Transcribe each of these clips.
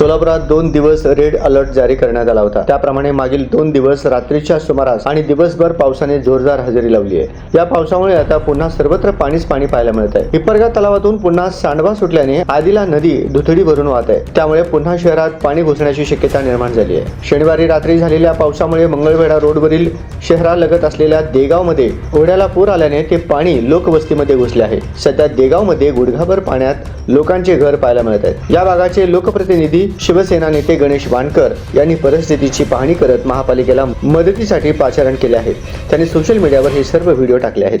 सोलापुरात दोन दिवस रेड अलर्ट जारी करण्यात आला होता. त्याप्रमाणे मागील दोन दिवस रात्रीच्या सुमारास आणि दिवसभर पावसाने जोरदार हजेरी लावली आहे. या पावसामुळे आता पुन्हा सर्वत्र पाणीच पाणी पाहायला मिळत आहे. हिपरगा तलावातून पुन्हा सांडवा सुटल्याने आदिला नदी दुथडी भरून वाहत आहे. त्यामुळे पुन्हा शहरात पाणी घुसण्याची शक्यता निर्माण झाली आहे. शनिवारी रात्री झालेल्या पावसामुळे मंगळवेढा रोडवरील शहरालगत असलेल्या देगावमध्ये ओढ्याला पूर आल्याने ते पाणी लोकवस्तीमध्ये घुसले आहे. सध्या देगावमध्ये गुडघाभर पाण्यात लोकांचे घर पाहायला मिळत आहेत. या भागाचे लोकप्रतिनिधी शिवसेना नेते गणेश वानकर यांनी परिस्थितीची पाहणी करत महापालिकेला मदतीसाठी पाचारण केले आहे. त्यांनी सोशल मीडियावर हे सर्व व्हिडिओ टाकले आहेत.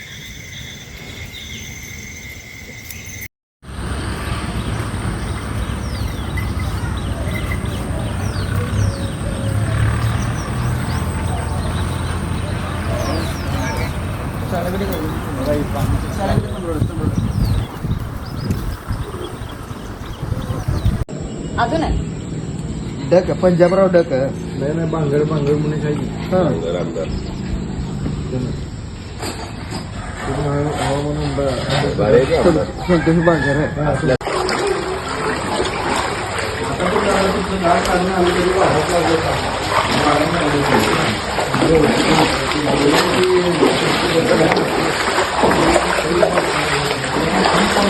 अजून आहे? डक पंजाबराव डक. नाही नाही बांगड बांगड म्हणून काही संतोष बांगर आहे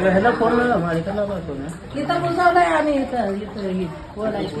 ह्याला फोन लावा मालिकाला लावतो ना इथं बुजवलंय आम्ही इथं इथं बोलायचं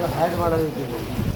내가 가야 말아야 되고.